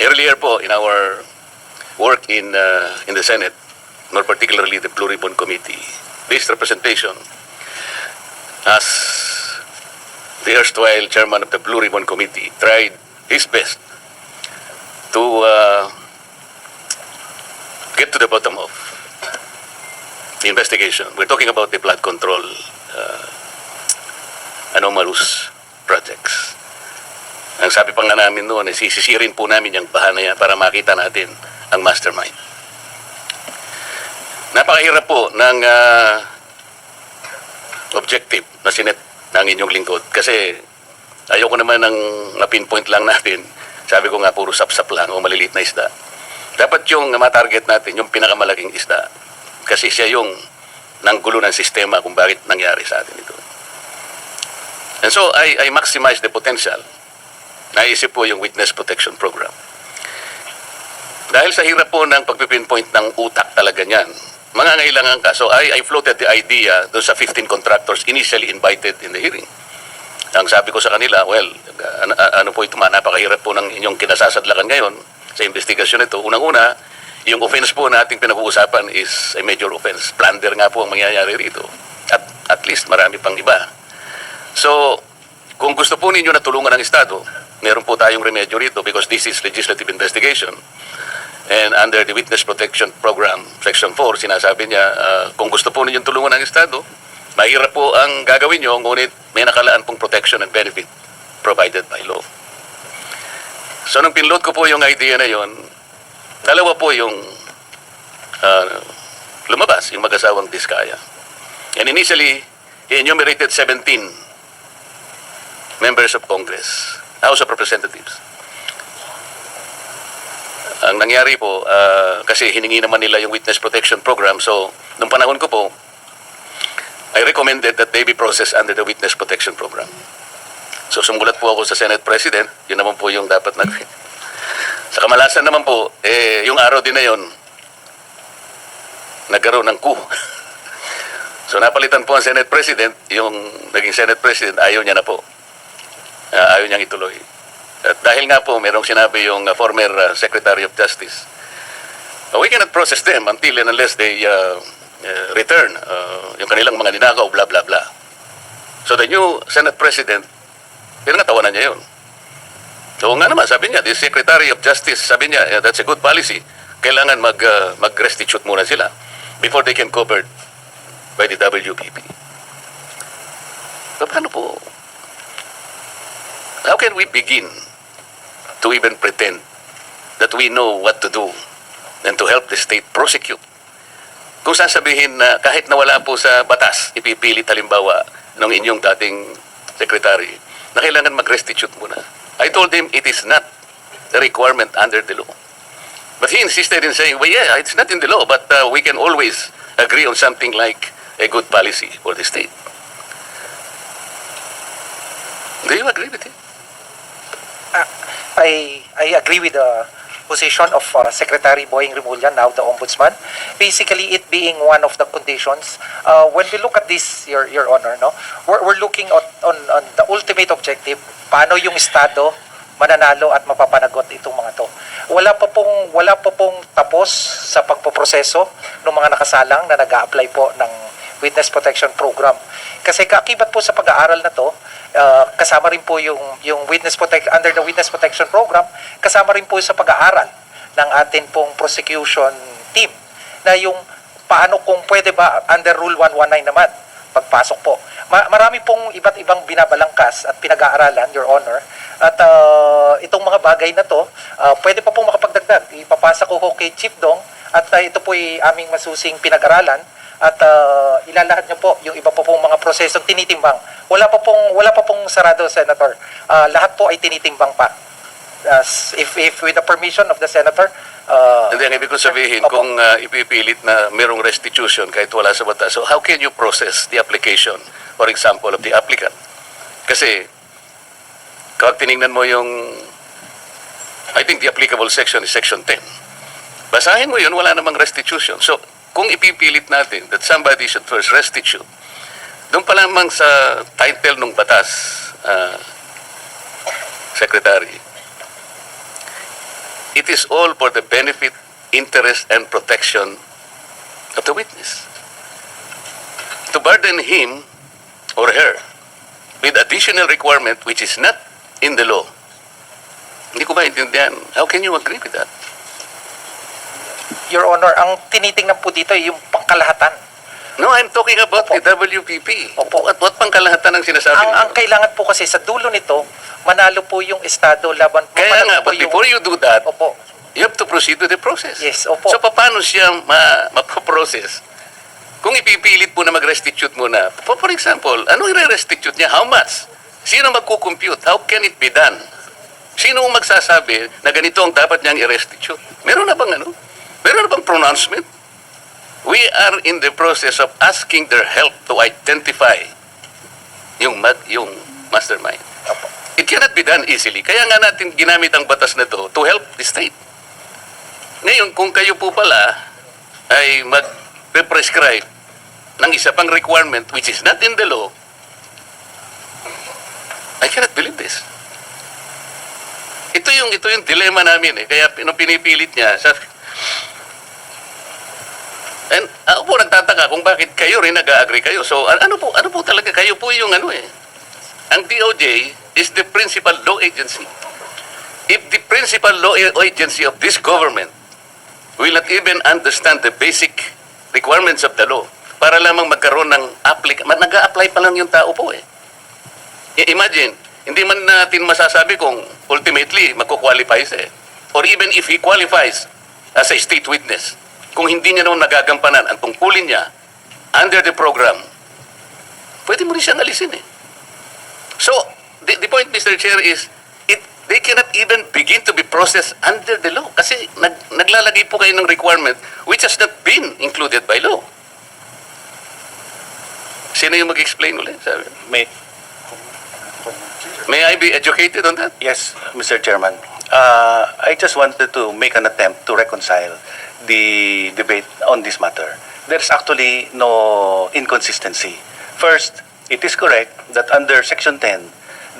earlier po in our work in uh, in the Senate, more particularly the Blue Ribbon Committee, this representation as the erstwhile chairman of the Blue Ribbon Committee tried his best to uh, get to the bottom of the investigation. We're talking about the blood control uh, anomalous projects. Ang sabi pa nga namin noon, eh, sisisirin po namin yung bahana yan para makita natin ang mastermind. Napakahirap po ng ah, objective na sinet ng inyong lingkod kasi ayoko naman ng na-pinpoint lang natin. Sabi ko nga, puro sapsap lang o maliliit na isda. Dapat yung matarget natin, yung pinakamalaking isda. Kasi siya yung nanggulo ng sistema kung bakit nangyari sa atin ito. And so, I, I maximize the potential. Naisip po yung Witness Protection Program. Dahil sa hirap po ng pagpipinpoint ng utak talaga niyan, mga ngailangan ka. So, I, I floated the idea doon sa 15 contractors initially invited in the hearing. Ang sabi ko sa kanila, well, ano, ano po ito, ma, napakahirap po ng inyong kinasasadlakan ngayon sa investigasyon ito. Unang-una, yung offense po na ating pinag-uusapan is a major offense. Plunder nga po ang mangyayari rito. At, at least marami pang iba. So, kung gusto po ninyo na tulungan ng Estado, meron po tayong remedyo rito because this is legislative investigation. And under the Witness Protection Program, Section 4, sinasabi niya, ah, kung gusto po ninyong tulungan ng Estado, mahirap po ang gagawin nyo, ngunit may nakalaan pong protection and benefit provided by law. So, nung pinload ko po yung idea na yon, dalawa po yung ah, lumabas, yung mag-asawang Diskaya. And initially, he enumerated 17 members of Congress, House of Representatives. Ang nangyari po, ah, kasi hiningi naman nila yung Witness Protection Program, so nung panahon ko po, I recommended that they be processed under the Witness Protection Program. So sumulat po ako sa Senate President, yun naman po yung dapat nag... Sa kamalasan naman po, eh, yung araw din na yun, nagkaroon ng coup. So napalitan po ang Senate President, yung naging Senate President, ayaw niya na po. Ah, ayaw niyang ituloy. At dahil nga po, merong sinabi yung uh, former uh, Secretary of Justice, uh, we cannot process them until and unless they uh, uh, return uh, yung kanilang mga ninakaw, blah, blah, blah. So the new Senate President, pinangatawanan niya yun. So nga naman, sabi niya, the Secretary of Justice, sabi niya, "Yeah, that's a good policy. Kailangan mag, uh, mag-restitute muna sila before they can covered by the WPP. So paano po? How can we begin to even pretend that we know what to do and to help the state prosecute? Kung sasabihin na kahit nawala po sa batas, ipipilit halimbawa ng inyong dating secretary na kailangan mag-restitute muna. I told him it is not a requirement under the law. But he insisted in saying, well, yeah, it's not in the law, but uh, we can always agree on something like a good policy for the state. Do you agree with him? I I agree with the position of uh, Secretary Boying Rimulya, now the Ombudsman. Basically, it being one of the conditions. Uh, when we look at this, Your Your Honor, no, we're, we're looking at, on on the ultimate objective. Paano yung estado mananalo at mapapanagot itong mga to. Wala pa pong wala pa pong tapos sa pagpoproseso ng mga nakasalang na nag-a-apply po ng Witness Protection Program. Kasi kaakibat po sa pag-aaral na to, uh, kasama rin po yung yung Witness Protect under the Witness Protection Program, kasama rin po sa pag-aaral ng atin pong prosecution team na yung paano kung pwede ba under Rule 119 naman pagpasok po. Ma- marami pong iba't ibang binabalangkas at pinag-aaralan, Your Honor. At uh, itong mga bagay na to, uh, pwede pa pong makapagdagdag. Ipapasa ko ho kay Chief Dong at uh, ito po ay aming masusing pinag-aralan at uh, ilalahad niyo po yung iba po pong mga prosesong tinitimbang. Wala pa pong wala pa pong sarado, Senator. Uh, lahat po ay tinitimbang pa. As if if with the permission of the senator, uh, And then, ibig ko sabihin, Opo. kung uh, ipipilit na merong restitution kahit wala sa batas, so how can you process the application, for example, of the applicant? Kasi, kapag tinignan mo yung, I think the applicable section is section 10. Basahin mo yun, wala namang restitution. So, kung ipipilit natin that somebody should first restitute, doon pa lamang sa title ng batas, uh, Secretary, it is all for the benefit, interest, and protection of the witness. To burden him or her with additional requirement which is not in the law. Hindi ko maintindihan. How can you agree with that? Your Honor, ang tinitingnan po dito ay yung pangkalahatan. No, I'm talking about Opo. the WPP. Opo. At what pang kalahatan ang sinasabi Ang, mo? ang kailangan po kasi sa dulo nito, manalo po yung Estado laban po. Kaya nga, po but before you do that, Opo. you have to proceed with the process. Yes, opo. So, paano siya ma mapoprocess? Kung ipipilit mo na mag-restitute muna, for, for example, ano i-restitute niya? How much? Sino magkukompute? How can it be done? Sino ang magsasabi na ganito ang dapat niyang i-restitute? Meron na bang ano? Meron na bang pronouncement? We are in the process of asking their help to identify yung mag, yung mastermind. It cannot be done easily. Kaya nga natin ginamit ang batas na to to help the state. Ngayon, kung kayo po pala ay mag-prescribe ng isa pang requirement which is not in the law, I cannot believe this. Ito yung ito yung dilemma namin eh. Kaya pin- pinipilit niya, sabi, And ako po nagtataka kung bakit kayo rin nag-agree kayo. So an- ano po ano po talaga kayo po yung ano eh. Ang DOJ is the principal law agency. If the principal law agency of this government will not even understand the basic requirements of the law para lamang magkaroon ng applic nag-a-apply pa lang yung tao po eh. I- Imagine, hindi man natin masasabi kung ultimately magkukwalify siya eh. Or even if he qualifies as a state witness, kung hindi niya naman nagagampanan ang tungkulin niya under the program, pwede mo rin siyang alisin eh. So, the, the point, Mr. Chair, is it they cannot even begin to be processed under the law kasi nag, naglalagay po kayo ng requirement which has not been included by law. Sino yung mag-explain ulit? Sabi? May, May I be educated on that? yes, Mr. Chairman. Uh, I just wanted to make an attempt to reconcile the debate on this matter. There's actually no inconsistency. First, it is correct that under Section 10,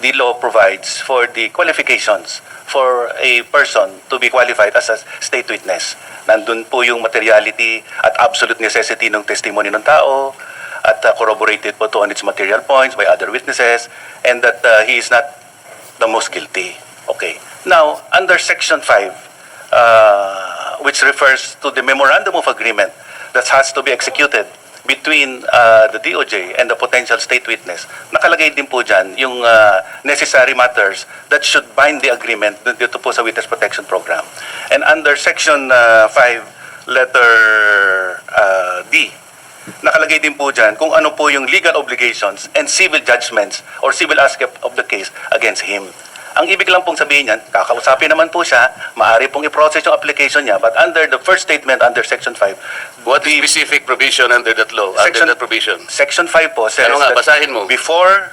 the law provides for the qualifications for a person to be qualified as a state witness. Nandun po yung materiality at absolute necessity ng testimony ng tao, at uh, corroborated po to on its material points by other witnesses, and that uh, he is not the most guilty. Okay. Now, under Section 5, uh, which refers to the memorandum of agreement that has to be executed between uh, the DOJ and the potential state witness, nakalagay din po dyan yung uh, necessary matters that should bind the agreement dito po sa Witness Protection Program. And under Section uh, 5, letter uh, D, nakalagay din po dyan kung ano po yung legal obligations and civil judgments or civil aspect of the case against him. Ang ibig lang pong sabihin yan, kakausapin naman po siya, maaari pong i-process yung application niya, but under the first statement under Section 5, What is specific provision under that law, Section- under that provision? Section 5 po says Ano nga, basahin mo. before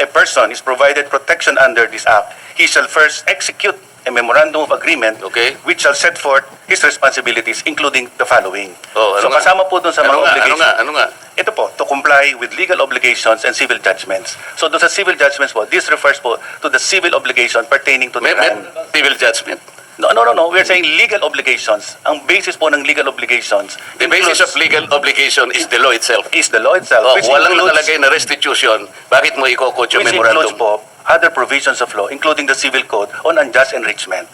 a person is provided protection under this act, he shall first execute a memorandum of agreement Okay. which shall set forth his responsibilities including the following. Oh, so ano nga? kasama po dun sa ano mga nga, ano obligations. nga, ano nga? Ito po, to comply with legal obligations and civil judgments. So doon sa civil judgments po, this refers po to the civil obligation pertaining to the May, may civil judgment. No, no, no, no. We're saying legal obligations. Ang basis po ng legal obligations The basis of legal obligation is the law itself. is the law itself, Oh, which walang includes, nakalagay na restitution, bakit mo ikokot yung which includes memorandum? po other provisions of law, including the civil code on unjust enrichment.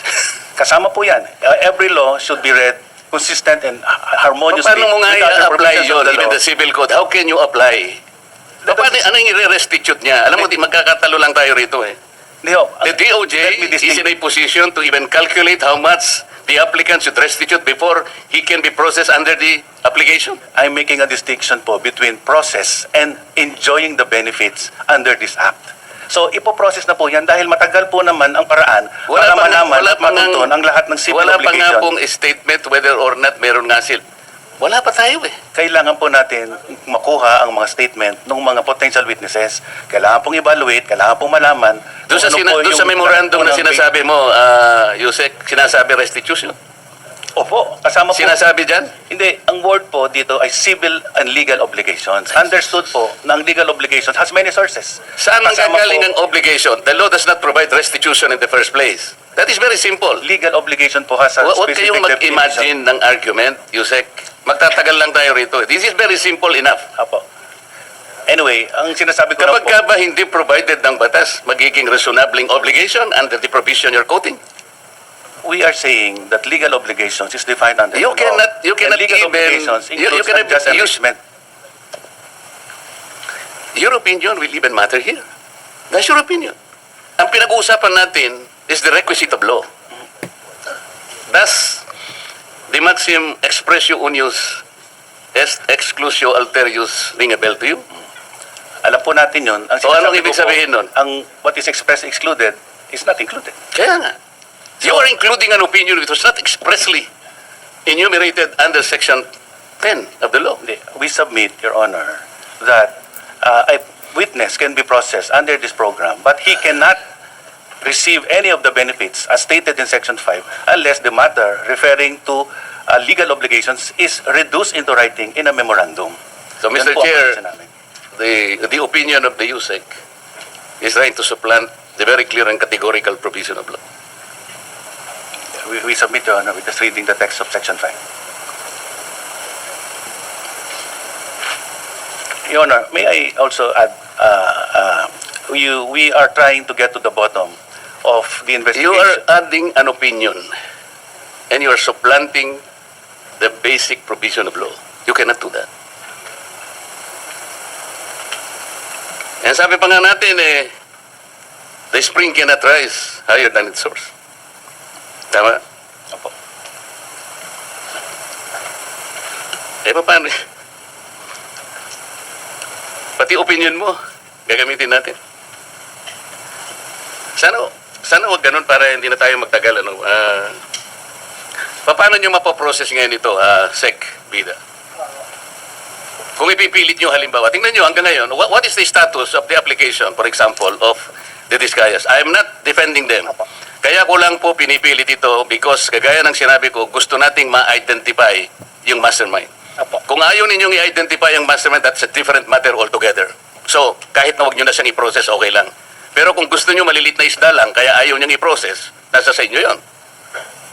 Kasama po yan. Uh, every law should be read consistent and ha- harmoniously Paano mo nga i-apply yun, the even law. the civil code? How can you apply? Paano, ano yung i-restitute niya? Alam mo, di magkakatalo lang tayo rito eh. Ho, The DOJ is in a position to even calculate how much the applicant should restitute before he can be processed under the application. I'm making a distinction po between process and enjoying the benefits under this act. So, ipoprocess na po yan dahil matagal po naman ang paraan para pa malaman wala at matuntun ang lahat ng civil Wala pa nga obligation. pong statement whether or not meron nga sil. Wala pa tayo eh. Kailangan po natin makuha ang mga statement ng mga potential witnesses. Kailangan pong evaluate, kailangan pong malaman Doon sa, ano sina- po doon sa memorandum na sinasabi mo, ah, Yusek, sinasabi restitution. Opo, kasama po. Sinasabi dyan? Hindi, ang word po dito ay civil and legal obligations. Understood po na ang legal obligations has many sources. Saan ang Kasama gagaling po- ang obligation? The law does not provide restitution in the first place. That is very simple. Legal obligation po has a Huwag huwag specific kayong definition. mag-imagine ng argument, Yusek. Magtatagal lang tayo rito. This is very simple enough. Apo. Anyway, ang sinasabi ko Kapag lang po, ka ba hindi provided ng batas, magiging reasonabling obligation under the provision you're quoting? We are saying that legal obligations is defined under You the law. cannot- you And cannot legal even- obligations you- you cannot use- enrichment. Your opinion will even matter here. That's your opinion. Ang pinag-uusapan natin is the requisite of law. Thus, the maxim expressio unius est exclusio alterius ring a bell to you? Alam po natin yun. Ang So, anong ibig sabihin nun? Ang what is expressed excluded is not included. Kaya nga. You are including an opinion which was not expressly enumerated under Section 10 of the law. We submit, Your Honor, that uh, a witness can be processed under this program, but he cannot receive any of the benefits as stated in Section 5 unless the matter referring to uh, legal obligations is reduced into writing in a memorandum. So, Yan Mr. ang Chair, the, the opinion of the USEC is trying to supplant the very clear and categorical provision of law. We, we submit, Your Honor, with just reading the text of Section 5. Your Honor, may I also add, uh, uh, you, we are trying to get to the bottom of the You investigation. are adding an opinion and you are supplanting the basic provision of law. You cannot do that. And sabi pa nga natin eh, the spring cannot rise higher than its source. Tama? Opo. Eh, paano? Pati opinion mo, gagamitin natin. Sana, sana wag ganun para hindi na tayo magtagal. Ano? Ah, paano nyo mapoprocess ngayon ito, ah, SEC, Bida? Kung ipipilit nyo halimbawa, tingnan nyo hanggang ngayon, what, what is the status of the application, for example, of the Discayas? I am not defending them. Kaya ko lang po pinipilit ito because kagaya ng sinabi ko, gusto nating ma-identify yung mastermind. Apo. Kung ayaw ninyong i-identify ang mastermind, that's a different matter altogether. So, kahit na wag nyo na siyang i-process, okay lang. Pero kung gusto nyo malilit na isda lang, kaya ayaw niyang i-process, nasa sa inyo yon.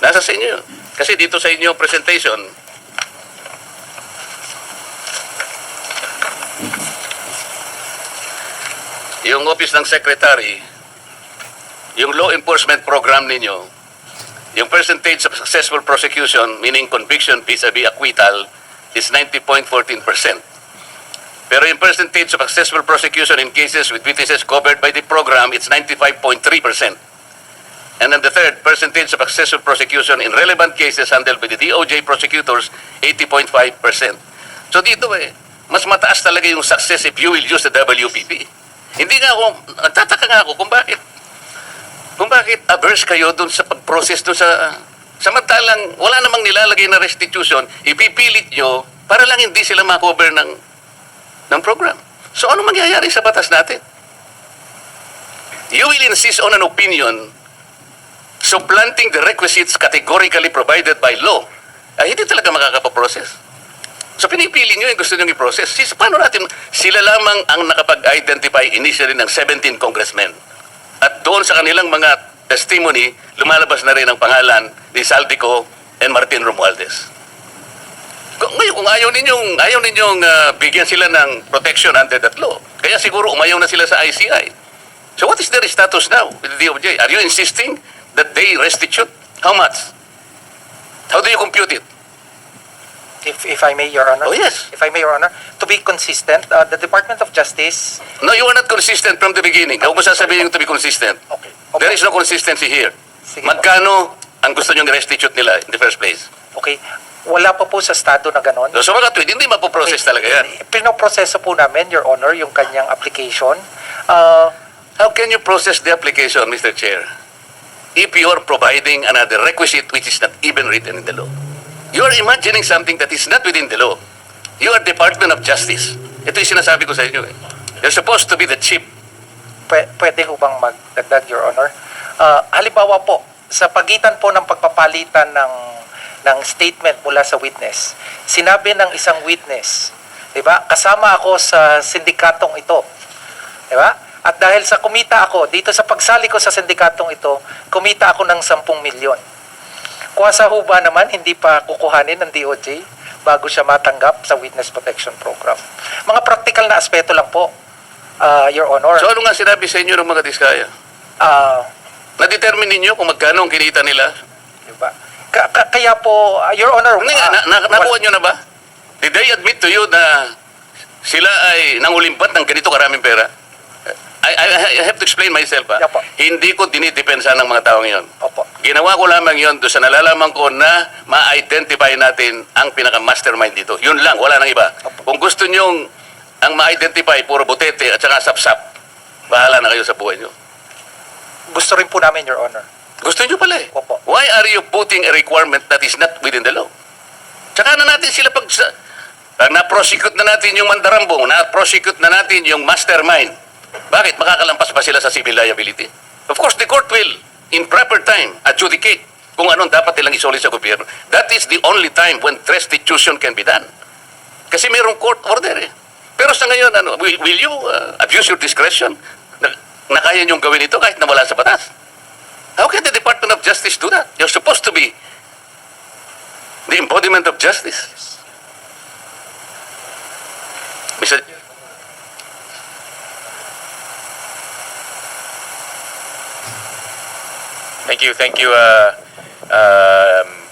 Nasa sa inyo yun. Kasi dito sa inyo presentation, yung office ng secretary, yung law enforcement program ninyo, yung percentage of successful prosecution, meaning conviction vis-a-vis acquittal, is 90.14%. Pero yung percentage of successful prosecution in cases with witnesses covered by the program, it's 95.3%. And then the third, percentage of successful prosecution in relevant cases handled by the DOJ prosecutors, 80.5%. So dito eh, mas mataas talaga yung success if you will use the WPP. Hindi nga ako, nagtataka nga ako kung bakit kung bakit averse kayo dun sa pag-process dun sa samantalang wala namang nilalagay na restitution, ipipilit nyo para lang hindi sila makover ng ng program. So ano mangyayari sa batas natin? You will insist on an opinion supplanting the requisites categorically provided by law. Ay, hindi talaga makakapaprocess. So pinipili nyo yung gusto nyo i-process. Sis, paano natin? Sila lamang ang nakapag-identify initially ng 17 congressmen. At doon sa kanilang mga testimony, lumalabas na rin ang pangalan ni Saldico and Martin Romualdez. Ngayon, kung ayaw ninyong, ayaw ninyong ah, bigyan sila ng protection under that law, kaya siguro umayaw na sila sa ICI. So what is their status now with the DOJ? Are you insisting that they restitute? How much? How do you compute it? If, if I may, Your Honor. Oh, yes. If I may, Your Honor. To be consistent, uh, the Department of Justice... No, you are not consistent from the beginning. Huwag mo sasabihin to be consistent. Okay. There is no consistency here. Sige. Magkano ang gusto niyong restitute nila in the first place? Okay. Wala pa po sa estado na ganon. So, mga tweet, hindi mapoprocess talaga yan. Pinoproseso po namin, Your Honor, yung kanyang application. Uh, How can you process the application, Mr. Chair, if you are providing another requisite which is not even written in the law? You are imagining something that is not within the law. You are Department of Justice. Ito yung sinasabi ko sa inyo. Eh. You're supposed to be the chief. pwe- pwede ho bang magdagdag, Your Honor? Uh, halimbawa po, sa pagitan po ng pagpapalitan ng ng statement mula sa witness. Sinabi ng isang witness, 'di ba? Kasama ako sa sindikatong ito. 'Di ba? At dahil sa kumita ako dito sa pagsali ko sa sindikatong ito, kumita ako ng 10 milyon. Kuwasa ho ba naman hindi pa kukuhanin ng DOJ bago siya matanggap sa Witness Protection Program? Mga practical na aspeto lang po, ah, Your Honor. So ano nga sinabi sa inyo ng mga diskaya? Ah, Na-determine ninyo kung magkano ang kinita nila? Diba? Ka- ka- kaya po, uh, Your Honor, Hindi nga, uh, na, na, nakuha nyo na ba? Did they admit to you na sila ay nangulimpat ng ganito karaming pera? I, I, I have to explain myself. Ha? Yeah po. Hindi ko dinidepensa ng mga taong yon. Opo. Ginawa ko lamang yon doon sa nalalaman ko na ma-identify natin ang pinaka-mastermind dito. Yun lang, wala nang iba. Kung gusto nyong ang ma-identify, puro butete at saka sapsap, bahala na kayo sa buhay nyo. Gusto rin po namin, Your Honor. Gusto nyo pala eh. Opo. Why are you putting a requirement that is not within the law? Tsaka na natin sila pag, pag na-prosecute na natin yung mandarambong, na-prosecute na natin yung mastermind, bakit makakalampas pa sila sa civil liability? Of course, the court will, in proper time, adjudicate kung anong dapat nilang isolid sa gobyerno. That is the only time when restitution can be done. Kasi mayroong court order eh. Pero sa ngayon, ano, will, will you uh, abuse your discretion na, na kaya niyong gawin ito kahit na wala sa batas? How can the Department of Justice do that? You're supposed to be the embodiment of justice. Mr. Thank you. Thank you. Uh, um,